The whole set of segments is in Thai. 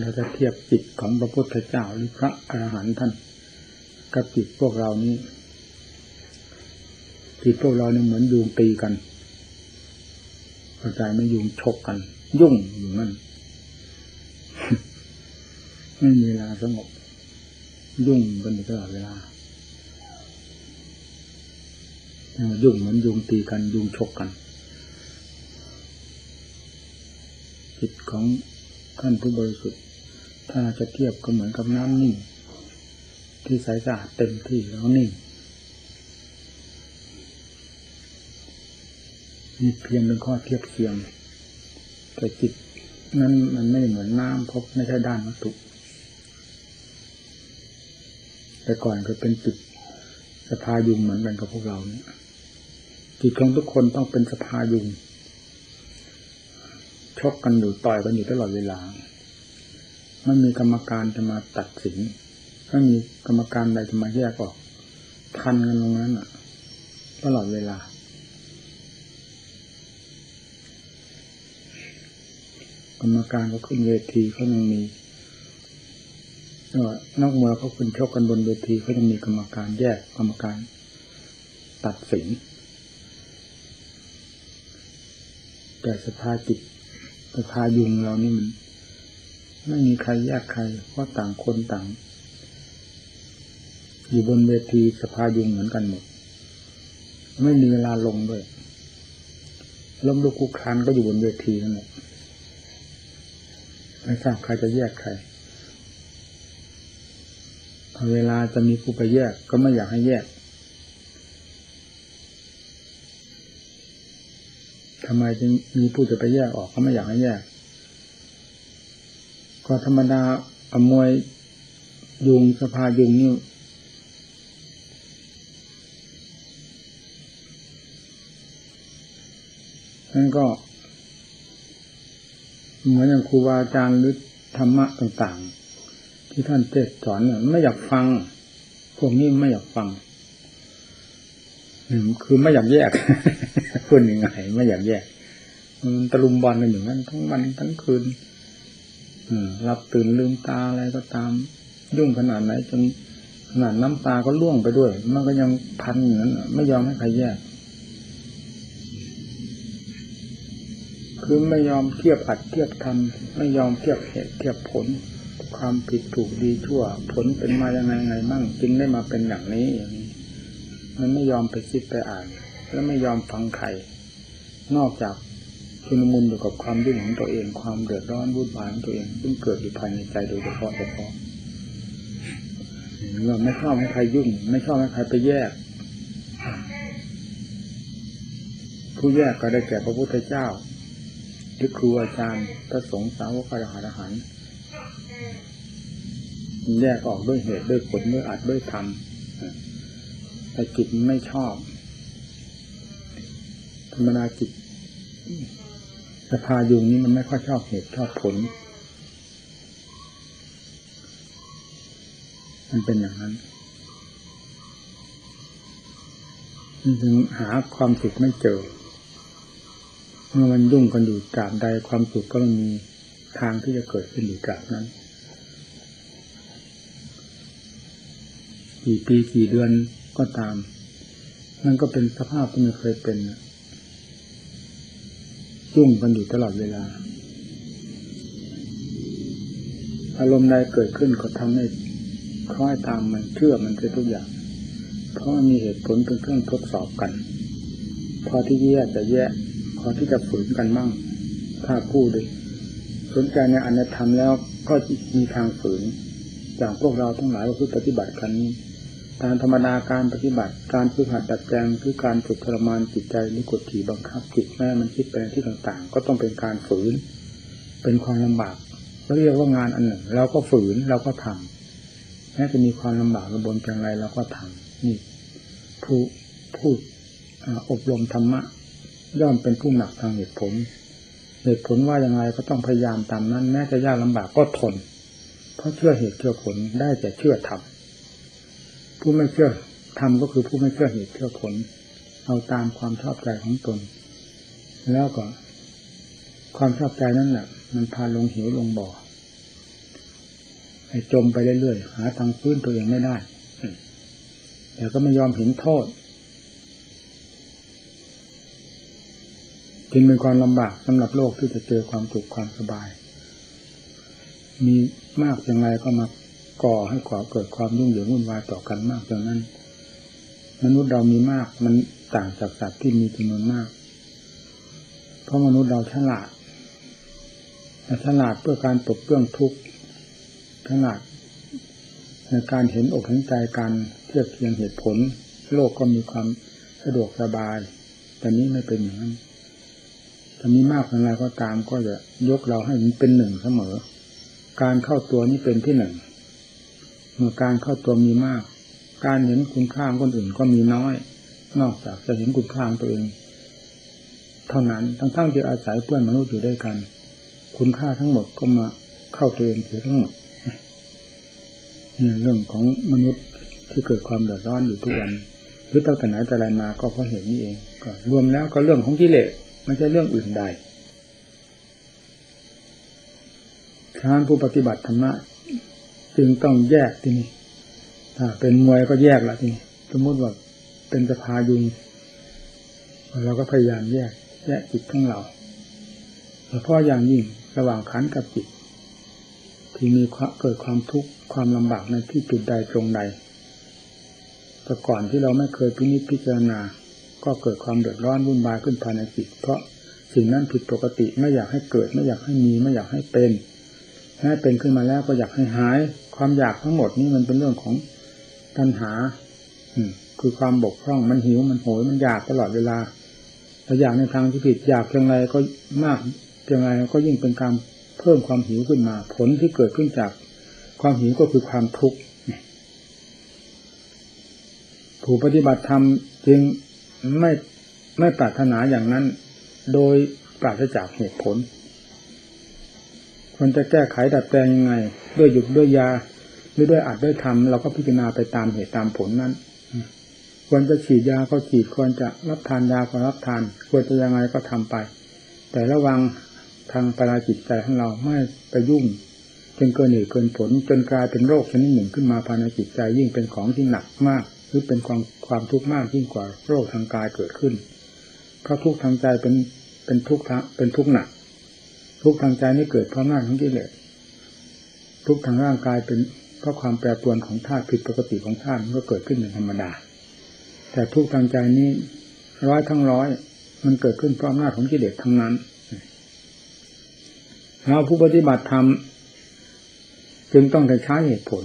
เราจะเทียบจิตของพระพุทธเจ้าหรือพระอรหันต์ท่านกับจิตพวกเรานี้จิตพวกเราเนี่ยเหมือนยุงตีกันเข้าใจไม่ยุงชกกัน ยุ่งอยู่นั่นไม่มีเวลาสงบ ยุ่งกันตลอดเวลายุ่งเหมือนยุงตีกันยุงชกกัน จิตของท่านผู้บริสุทธิ์ ถ้าเราจะเทียบก็เหมือนกับน้ำนิ่ง ที่ใสสะอาดเต็มที่แล้วนิ่งนี่เพียงเป็นข้อเทียบเทียงแต่จิตนั้นมันไม่เหมือนน้ำเพราะไม่ใช่ด้านวัตถุ แต่ก่อนก็เป็นจิตสภายุงเหมือนกันกับพวกเราเนี่ยจิตของทุกคนต้องเป็นสภายุงชกกันอยู่ต่อยกันอยู่ตลอดเวลา ไม่มีกรรมการจะมาตัดสินไม่มีกรรมการใดจะมาแยกออก ทันกันตรงนั้นอะตลอดเวลา กรรมการก็ขึ้นเวทีเขายังมีนอกเมือเขาขึ้นชกกันบนเวทีเขาจะมีกรรมการแยกกรรมการตัดสิน แต่สภาจิตสภายุงเรานี่มัน ไม่มีใครแยกใคร เพราะต่างคนต่าง อยู่บนเวทีสภายุงเหมือนกันหมด ไม่มีเวลาลงด้วยล้มลุกคุกคานก็อยู่บนเวทีนั่นแหละไม่ทราบใครจะแยกใครเวลาจะมีผู้ไปแยกก็ไม่อยากให้แยกทำไมจึงมีผู้จะไปแยกออกเขาไม่อยากให้แยก ก็ธรรมดาอมวยยุงสภายุงนี่นั่นก็ เหมือนอย่างครูบาอาจารย์หรือธรรมะต่างๆ ที่ท่านเทศสอนเนี่ยไม่อยากฟัง พวกนี้ไม่อยากฟังคือไม่อยากแยกพูดยังไงไม่อยากแยกมันตะลุมบอลกันอยู่นั้นทั้งวันทั้งคืน หลับตื่นลืมตาอะไรก็ตาม ยุ่งขนาดไหนจนขนาดน้ำตาก็ล่วงไปด้วย มันก็ยังพันอยู่นั้นไม่ยอมให้ใครแยก คือไม่ยอมเทียบอัดเทียบทำไม่ยอมเทียบเหตุเทียบผล ความผิดถูกดีชั่ว ผลเป็นมายังไงไงมั่งจึงได้มาเป็นอย่างนี้อย่างนี้ มันไม่ยอมไปคิดไปอ่าน แล้วไม่ยอมฟังใครนอกจาก ชุนมุนอยู่กับความยุ่งของตัวเอง ความเดือดร้อนวุ่นวายของตัวเองซึ่งเกิดอยู่ภายในใจโดยเฉพาะเฉพาะเราไม่ชอบให้ใครยุ่ง ไม่ชอบให้ใครไปแยก ผู้แยกก็ได้แก่พระพุทธเจ้าหรือครูอาจารย์พระสงฆ์สาวกพระอรหันต์แยกออกด้วยเหตุด้วยผลด้วยอัดด้วยธรรมแต่จิตไม่ชอบ ธรรมดาจิต สภายุงนี้มันไม่ค่อยชอบเหตุชอบผล มันเป็นอย่างนั้นจึงหาความสุขไม่เจอ เมื่อมันยุ่งกันอยู่กาบใดความสุขก็มีทางที่จะเกิดขึ้นอยู่กาบนั้น กี่ปีกี่เดือนก็ตาม มันก็เป็นสภาพที่มันเคยเป็น ยุ่งกันอยู่ตลอดเวลา อารมณ์ใดเกิดขึ้นก็ทำให้คล้อยตามมันเชื่อมันไปทุกอย่าง เพราะมีเหตุผลเป็นเครื่องทดสอบกัน พอที่แย่จะแย่พอที่จะฝืนกันบ้างถ้าพูดเลยสนใจในอนัตธรรมแล้วก็มีทางฝืนจากพวกเราทั้งหลายก็คือปฏิบัติกันนี้ ตามธรรมดาการปฏิบัติการฝึกหัดดัดแปลงคือการฝึกทรมานจิตใจหรือกดขี่บังคับจิตแม่มันคิดไปที่ต่างๆ ก็ต้องเป็นการฝืน เป็นความลำบากเรียกว่างานอันหนึ่ง เราก็ฝืนเราก็ทำแม้จะมีความลำบากระบนเพียงไรเราก็ทำนี่ผู้ผู้อบรมธรรมะ ย่อมเป็นผู้หนักทางเหตุผลเหตุผลว่าอย่างไรก็ต้องพยายามตามนั้น แม้จะยากลำบากก็ทน เพราะเชื่อเหตุเชื่อผลได้แต่เชื่อธรรม ผู้ไม่เชื่อทำก็คือผู้ไม่เชื่อเหตุเชื่อผล เอาตามความชอบใจของตน แล้วก็ ความชอบใจนั่นแหละมันพาลงเหวลงบ่อให้จมไปเรื่อยๆหาทางฟื้นตัวเองไม่ได้แต่ก็ไม่ยอมเห็นโทษจึงเป็นความลำบากสำหรับโลกที่จะเจอความสุขความสบาย มีมากอย่างไรก็มา ก่อให้ก่อเกิดความยุ่งเหยิงวุ่นวายต่อกันมากอย่างนั้น มนุษย์เรามีมากมันต่างจากสัตว์ที่มีจำนวนมาก เพราะมนุษย์เราฉลาดฉลาดเพื่อการปลดเปลื้องทุกข์ฉลาดในการเห็นอกเห็นใจการเทียบเทียงเหตุผล โลกก็มีความสะดวกสบาย แต่นี้ไม่เป็นอย่างนั้นจะมีมากอะไรก็ตามก็จะยกเราให้เป็นหนึ่งเสมอ การเข้าตัวนี้เป็นที่หนึ่ง การเข้าตัวมีมาก การเห็นคุณค่าคนอื่นก็มีน้อย นอกจากจะเห็นคุณค่าตัวเอง เท่านั้นทั้งๆที่อาศัยเพื่อนมนุษย์อยู่ด้วยกัน คุณค่าทั้งหมดก็มาเข้าตัวเองเสียทั้งหมดนี่เรื่องของมนุษย์ที่เกิดความเดือดร้อนอยู่ทุกวันหรือตั้งแต่ไหนแต่ไรมาก็เพราะเหตุนี้เองก็รวมแล้วก็เรื่องของกิเลสไม่ใช่เรื่องอื่นใดทานผู้ปฏิบัติธรรมะ จึงต้องแยกที่นี่ถ้าเป็นมวยก็แยกละที่นี้สมมติว่าเป็นสภายุงเราก็พยายามแยก แยกจิตของเราเฉพาะอย่างยิ่งระหว่างขันกับจิต ที่มีเกิดความทุกข์ความลำบากในที่จุดใดตรงใดแต่ก่อนที่เราไม่เคยพินิจพิจารณา ก็เกิดความเดือดร้อนวุ่นวายขึ้นภายในจิต เพราะสิ่งนั้นผิดปกติไม่อยากให้เกิด ไม่อยากให้มีไม่อยากให้เป็นแม้เป็นขึ้นมาแล้วก็อยากให้หาย ความอยากทั้งหมดนี้มันเป็นเรื่องของตัณหา อืคือความบกพร่องมันหิวมันโหยมันอยากตลอดเวลาแต่อยากในทางที่ผิดอยากเพียงไรก็มากเพียงไรก็ยิ่งเป็นการเพิ่มความหิวขึ้นมา ผลที่เกิดขึ้นจากความหิวก็คือความทุกข์ผู้ปฏิบัติธรรมจึงไม่ไม่ปรารถนาอย่างนั้น โดยปราศจากเหตุผลควรจะแก้ไขดัดแปลงยังไง ด้วยหยุดด้วยยา หรือด้วยอัดด้วยทำเราก็พิจารณาไปตามเหตุตามผลนั้นควรจะฉีดยาก็ฉีดควรจะรับทานยาก็รับทาน ควรจะยังไงก็ทำไป แต่ระวังทางปราจิตใจของเราไม่ไปยุ่งจนเกินเหตุเกินผล จนกลายเป็นโรคชนิดหนึ่งขึ้นมาภายในจิตใจยิ่งเป็นของที่หนักมากหรือเป็นความความทุกข์มากยิ่งกว่าโรคทางกายเกิดขึ้นเพราะทุกข์ทางใจเป็นเป็นทุกข์เป็นทุกข์หนัก ทุกข์ทางใจนี่เกิดเพราะหน้าของกิเลสทุกข์ทางร่างกายเป็น เพราะความแปรปรวนของธาตุผิดปกติของธาตุมันก็เกิดขึ้นเป็นธรรมดา แต่ทุกทางใจนี้ร้อยทั้งร้อย มันเกิดขึ้นเพราะอำนาจของกิเลสทั้งนั้นเราผู้ปฏิบัติธรรมจึงต้องใช้เหตุผล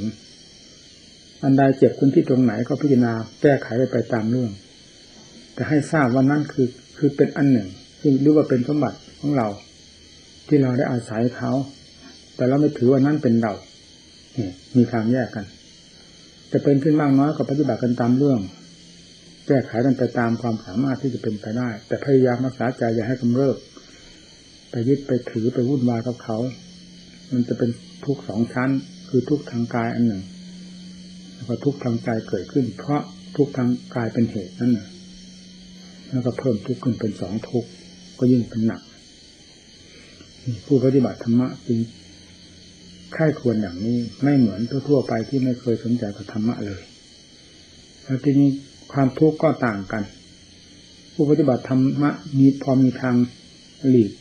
อันใดเจ็บขึ้นที่ตรงไหนก็พิจารณาแก้ไขไปไปตามเรื่อง แต่ให้ทราบว่านั่นคือคือเป็นอันหนึ่งซึ่งหรือว่าเป็นสมบัติของเรา ที่เราได้อาศัยเขา แต่เราไม่ถือว่านั่นเป็นเรา มีทางแยกกัน จะเป็นขึ้นมากน้อยก็ปฏิบัติกันตามเรื่อง แก้ไขกันไปตามความสามารถที่จะเป็นไปได้ แต่พยายามรักษาใจอย่าให้กำเริบไปยึดไปถือไปวุ่นวายกับเขา มันจะเป็นทุกสองชั้น คือทุกทางกายอันหนึ่ง แล้วก็ทุกทางใจเกิดขึ้น เพราะทุกทางกายเป็นเหตุนั่นแหละแล้วก็เพิ่มทุกข์ขึ้นเป็นสองทุกข์ก็ยิ่งเป็นหนัก ผู้ปฏิบัติธรรมะจึง ใค่ควรอย่างนี้ไม่เหมือนทั่วๆไปที่ไม่เคยสนใจกับธรรมะเลย แล้วทีนี้ความทุกข์ก็ต่างกัน ผู้ปฏิบัติธรรมะมีพอมีทางหลีก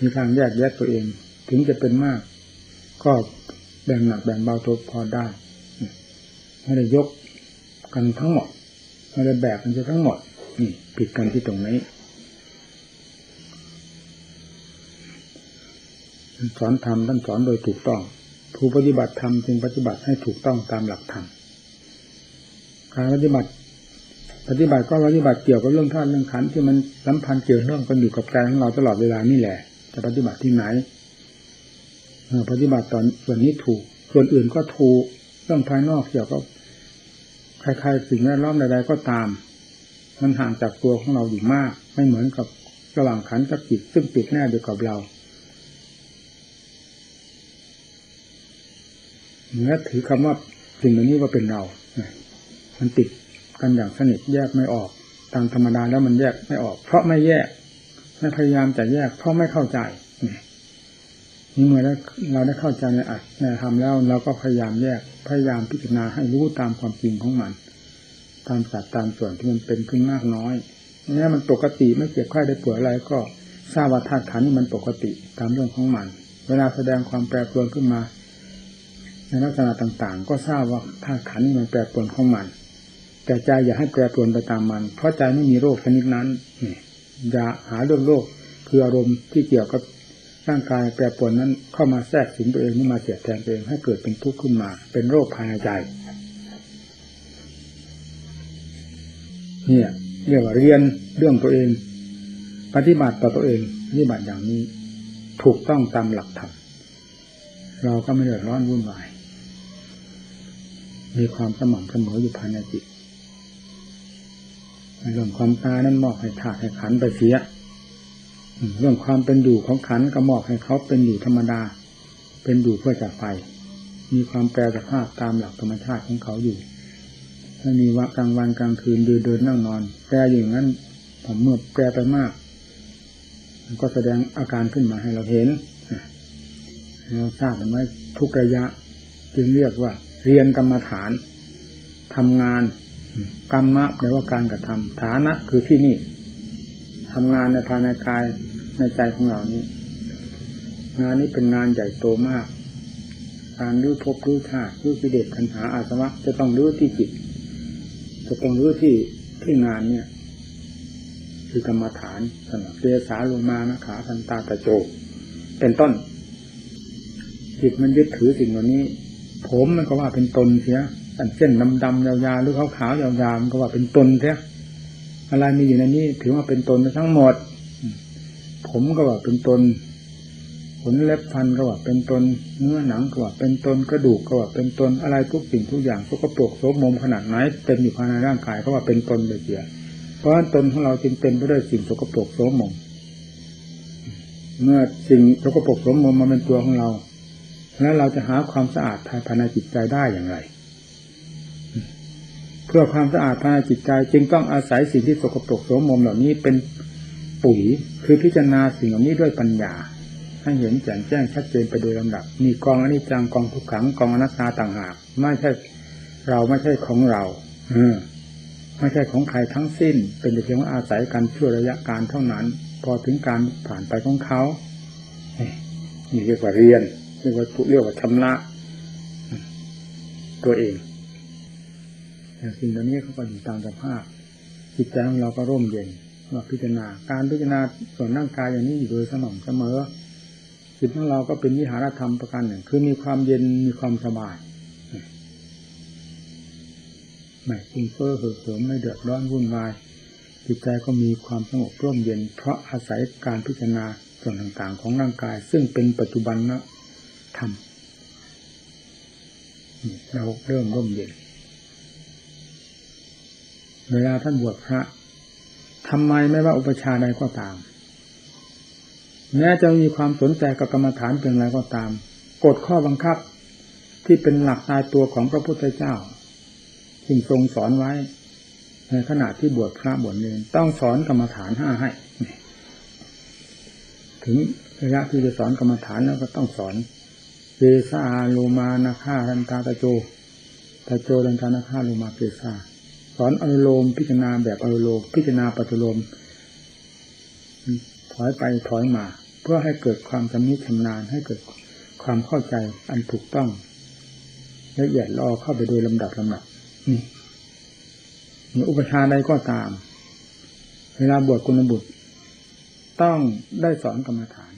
มีทางแยกแยะตัวเอง ถึงจะเป็นมาก ก็แบ่งหนักแบ่งเบาตัวพอได้ ไม่ได้ยกกันทั้งหมดไม่ได้แบกกันจะทั้งหมดนี่ผิดกันที่ตรงนี้ สอนธรรมท่านสอนโดยถูกต้อง ผู้ปฏิบัติธรรมจึงปฏิบัติให้ถูกต้องตามหลักธรรมการปฏิบัติ ปฏิบัติก็ปฏิบัติเกี่ยวกับเรื่องท่านเรื่องขันที่มันสัมพันธ์เกี่ยวเรื่องกันอยู่กับใจของเราตลอดเวลานี่แหละ จะปฏิบัติที่ไหนปฏิบัติตอนส่วนนี้ถูก ส่วนอื่นก็ถูกเรื่องภายนอกเกี่ยวกับใครๆสิ่งแวดล้อมใดๆก็ตาม มันห่างจากตัวของเราอยู่มาก ไม่เหมือนกับระหว่างขันกับจิตซึ่งติดแน่เดียวกับเรา เนื้อถือคำว่าสิ่งเหล่านี้ว่าเป็นเรา มันติดกันอย่างสนิทแยกไม่ออก ตามธรรมดาแล้วมันแยกไม่ออก เพราะไม่แยก ไม่พยายามจะแยก เพราะไม่เข้าใจนี่เมื่อเราได้เข้าใจในอัตในธรรมแล้วเราก็พยายามแยก พยายามพิจารณาให้รู้ตามความจริงของมัน ตามสัดตามส่วนที่มันเป็นขึ้นมากน้อยนี่มันปกติไม่เจ็บไข้ได้ป่วยอะไรก็ทราบว่าธาตุขันนี่มันปกติตามเรื่องของมัน เวลาแสดงความแปรปรวนขึ้นมา ในลักษณะต่างๆ ก็ทราบว่าธาตุขันมันแปรปรวนของมัน แต่ใจอย่าให้แปรปรวนไปตามมัน เพราะใจไม่มีโรคชนิดนั้นนี่อย่าหาเรื่องโรคคืออารมณ์ที่เกี่ยวกับร่างกายแปรปรวนนั้นเข้ามาแทรกสิงตัวเองนี่มาเสียแทงตัวเองให้เกิดเป็นทุกข์ขึ้นมา เป็นโรคภายในใจเนี่ยเรียกว่าเรียนเรื่องตัวเอง ปฏิบัติต่อตัวเองปฏิบัติอย่างนี้ ถูกต้องตามหลักธรรมเราก็ไม่เดือดร้อนวุ่นวาย มีความสม่ำเสมออยู่ภายในจิตเรื่องความตายนั้นมอบให้ธาตุให้ขันไปเสียเรื่องความเป็นอยู่ของขันก็มอบให้เขาเป็นอยู่ธรรมดา เป็นอยู่เพื่อจะไป มีความแปรสภาพตามหลักธรรมชาติของเขาอยู่ถ้ามีว่ากลางวันกลางคืนเดินเดินนั่งนอนแปรอย่างนั้นผมเมื่อแปรไปมาก มันก็แสดงอาการขึ้นมาให้เราเห็นเราทราบไหมทุกระยะ จึงเรียกว่า เรียนกรรมฐานทำงานกรรมะแปลว่าการกระทำฐานะ คือที่นี่ทำงานในภายในกายในใจของเรานี้ งานนี้เป็นงานใหญ่โตมาก การรื้อภพรื้อธาตุรื้อกิเลสปัญหาอาสวะจะต้องรื้อที่จิต จะต้องรื้อที่ที่งานเนี่ย คือกรรมฐานสนับเตสาลงมานะขาทันตาตะโจ เป็นต้น จิตมันยึดถือสิ่งเหล่านี้ ผมมันก็ว่าเป็นตนเสียตันเส้นดำๆยาวๆหรือขาวๆยาวๆมันก็ว่าเป็นตนเสียอะไรมีอยู่ในนี้ถือว่าเป็นตนทั้งหมด ผมก็ว่าเป็นตนขนเล็บฟันก็ว่าเป็นตนเนื้อหนังก็ว่าเป็นตนกระดูกก็ว่าเป็นตนอะไรทุกสิ่งทุกอย่างสกปรกโสมมขนาดไหนเป็นอยู่ภายในร่างกายก็ว่าเป็นตนเลยเสียเพราะตนของเราจึงเป็นไปด้วยสิ่งสกปรกโสมมเมื่อสิ่งสกปรกโสมมมาเป็นตัวของเรา แล้วเราจะหาความสะอาดภายในจิตใจได้อย่างไร เพื่อความสะอาดภายในจิตใจ จึงต้องอาศัยสิ่งที่สกปรกโสมมเหล่านี้เป็นปุ๋ยคือพิจารณาสิ่งเหล่านี้ด้วยปัญญา ให้เห็นแจ่มแจ้งชัดเจนไปโดยลำดับ มีกองอนิจจังกองทุกขังกองอนัตตาต่างหากไม่ใช่เราไม่ใช่ของเราออไม่ใช่ของใครทั้งสิ้น เป็นเพียงว่าอาศัยกันชั่วระยะการเท่านั้น พอถึงการผ่านไปของเขานี่เรียกว่าเรียน รียกว่าเรียกว่าชำระตัวเองแต่สิ่งเหล่านี้เขาก็อยู่ตามสภาพจิตใจของเราก็ร่มเย็นมาพิจารณา การพิจารณาส่วนร่างกายอย่างนี้อยู่โดยสม่ำเสมอจิตของเราก็เป็นวิหารธรรมประการหนึ่ง คือมีความเย็นมีความสบายไม่ฟุ้งเฟ้อเห่อเหิมไม่เดือดร้อนวุ่นวาย จิตใจก็มีความสงบร่มเย็น เพราะอาศัยการพิจารณาส่วนต่างๆ ของร่างกาย ซึ่งเป็นปัจจุบันนะ ธรรมเราเริ่มร่มเย็น เวลาท่านบวชพระทำไมไม่ว่าอุปชาใดก็ตาม แม้จะมีความสนใจกับกรรมฐานเป็นอะไรก็ตาม กฎข้อบังคับที่เป็นหลักตายตัวของพระพุทธเจ้าจึงทรงสอนไว้ ในขณะที่บวชพระบวชเนรต้องสอนกรรมฐานห้าให้ ถึงระยะที่จะสอนกรรมฐานแล้วก็ต้องสอน เกซาโลมานาคาทันตาตะโจตะโจดันตานาคาโลมาเกซาสอนอนุโลมพิจารณาแบบอนุโลมพิจารณาปัจจุลมถอยไปถอยมา เพื่อให้เกิดความชำนิชำนาญให้เกิดความเข้าใจอันถูกต้องละเอียดรอเข้าไปโดยลำดับลำดับนี่อุปชาใดก็ตาม เวลาบวชกุณบุตร ต้องได้สอนกรรมฐาน